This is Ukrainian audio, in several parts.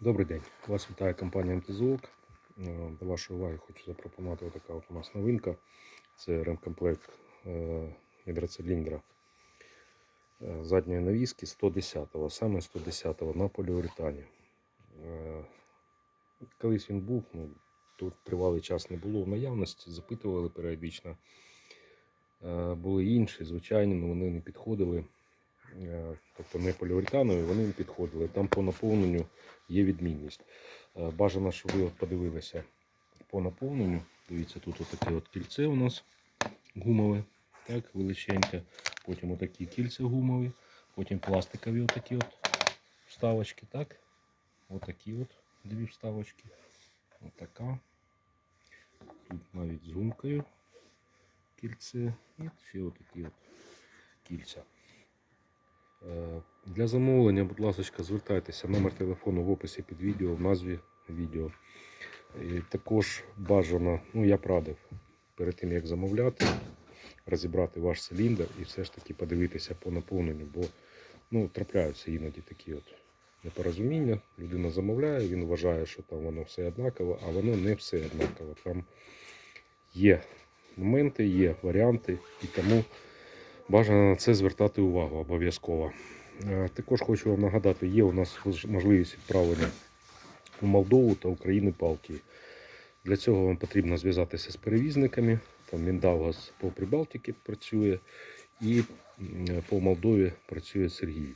Добрий день. Вас вітає компанія МТЗОК. Е, До вашої уваги хочу запропонувати така от у нас новинка. Це ремкомплект е, гідроциліндра е, задньої навіски 110-го, саме 110-го на поліуретані. Колись він був, ну, тут тривалий час не було в наявності, запитували періодично. Були інші, звичайні, але вони не підходили. Е, Тобто не поліуретанові, вони не підходили. Там по наповненню є відмінність. Е, Бажано, щоб ви от подивилися по наповненню. Дивіться, тут отаке от кільце у нас гумове, так, величеньке. Потім отакі кільця гумові, потім пластикові отакі от вставочки, так. Отакі от дві вставочки. Отака. Тут навіть з гумкою кільце. І ще отакі от кільця. Е, Для замовлення, будь ласка, звертайтеся. Номер телефону в описі під відео, в назві відео. І також бажано, ну я б радив, перед тим як замовляти, розібрати ваш циліндр і все ж таки подивитися по наповненню, бо ну, трапляються іноді такі от непорозуміння. Людина замовляє, він вважає, що там воно все однаково, а воно не все однаково. Там є моменти, є варіанти, і тому бажано на це звертати увагу обов'язково. Е, Також хочу вам нагадати, є у нас можливість відправлення у Молдову та Україну палки. Для цього вам потрібно зв'язатися з перевізниками. Там Міндавгаз по Прибалтиці працює і по Молдові працює Сергій.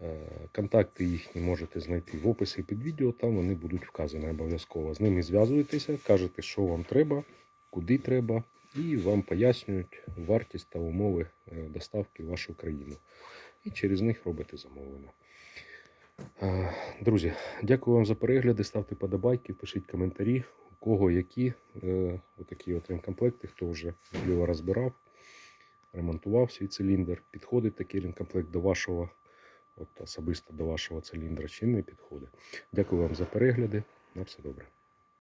Е, Контакти їхні можете знайти в описі під відео, там вони будуть вказані обов'язково. З ними зв'язуєтеся, кажете, що вам треба, куди треба, і вам пояснюють вартість та умови е, доставки в вашу країну. І через них робите замовлення. Е, Друзі, дякую вам за перегляди. Ставте подобайки, пишіть коментарі, у кого які е, отакі от хто вже можливо розбирав, ремонтував свій циліндр. Підходить такий ремкомплект до вашого, от особисто до вашого циліндра, чи не підходить. Дякую вам за перегляди. На все добре.